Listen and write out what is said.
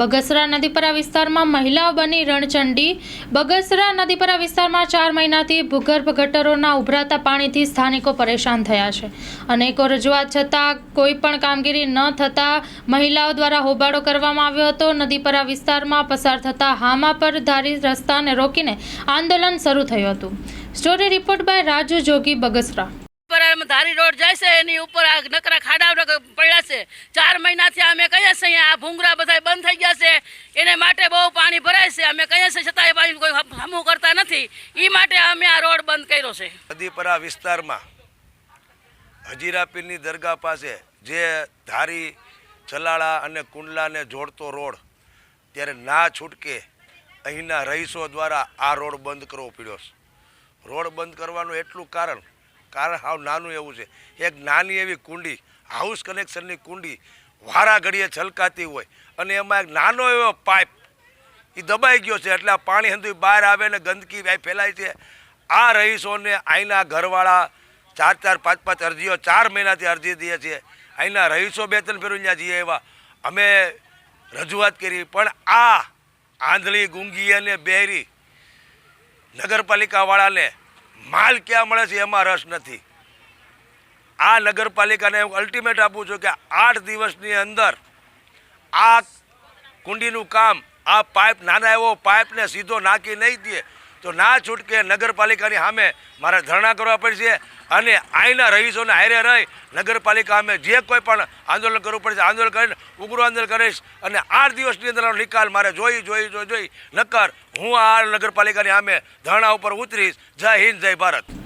બગસરા નદીપરા વિસ્તારમાં મહિલાઓ બની રણચંડી. બગસરા નદીપરા વિસ્તારમાં ચાર મહિનાથી ભૂગર્ભ ગટરોના ઉભરાતા પાણીથી સ્થાનિકો પરેશાન થયા છે. અનેકો રજૂઆત છતાં કોઈ પણ કામગીરી ન થતાં મહિલાઓ દ્વારા હોબાળો કરવામાં આવ્યો હતો. નદીપરા વિસ્તારમાં પસાર થતા હામા પર ધારી રસ્તાને રોકીને આંદોલન શરૂ થયું હતું. Story report by Raju Jogi, Bagasara. Dhari road જાય છે, એની ઉપર આ નકરા ખાડા પડ્યા છે. ચાર મહિનાથી અમે કહીએ છીએ આ ભૂંગરા બધા બંધ થઈ ગયા છે. એને માટે બહુ પાણી ભરાય છે. અમે કહીએ છીએ છતાં એ પાણી કોઈ હમું કરતા નથી. એ માટે અમે આ રોડ બંધ કર્યો છે. નદીપરા વિસ્તારમાં હજીરાપીરની દરગાહ પાસે જે ધારી, ચલાળા અને કુંડલાને જોડતો રોડ, ત્યારે ના છૂટકે અહીંના રહીશો દ્વારા આ રોડ બંધ કરવો પડ્યો છે. રોડ બંધ કરવાનું એટલું કારણ કારણ હાવ નાનું એવું છે. એક નાની એવી કુંડી હાઉસ કનેક્શનની કુંડી વારા ઘડીએ છલકાતી હોય અને એમાં એક નાનો એવો પાઇપ એ દબાઈ ગયો છે એટલે આ પાણી હંધું બહાર આવે ને ગંદકી ભાઈ ફેલાય છે. આ રહીશોને અહીંના ઘરવાળા ચાર ચાર પાંચ પાંચ અરજીઓ ચાર મહિનાથી અરજી દે છે. અહીંના રહીશો બે ત્રણ ફેરું ત્યાં જઈએ એવા. અમે રજૂઆત કરી, પણ આ આંધળી ગુંગી અને બેરી નગરપાલિકાવાળાને માલ ક્યાં મળે છે એમાં રસ નથી. આ નગરપાલિકાને હું અલ્ટિમેટ આપું છું કે આઠ દિવસની અંદર આ કુંડીનું કામ, આ પાઇપ નાના એવો પાઇપને સીધો નાખી નહીં દે, તો ના છૂટકે નગરપાલિકાની સામે મારે ધરણા કરવા પડશે અને અહીંના રહીશોને હારે રહી નગરપાલિકા સામે જે કોઈ પણ આંદોલન કરવું પડશે આંદોલન કરીને, ઉગ્ર આંદોલન કરીશ અને આઠ દિવસની અંદર નિકાલ મારે જોઈ જોઈ જોઈ જોઈ. નકર હું આ નગરપાલિકાની સામે ધરણા ઉપર ઉતરીશ. જય હિન્દ, જય ભારત.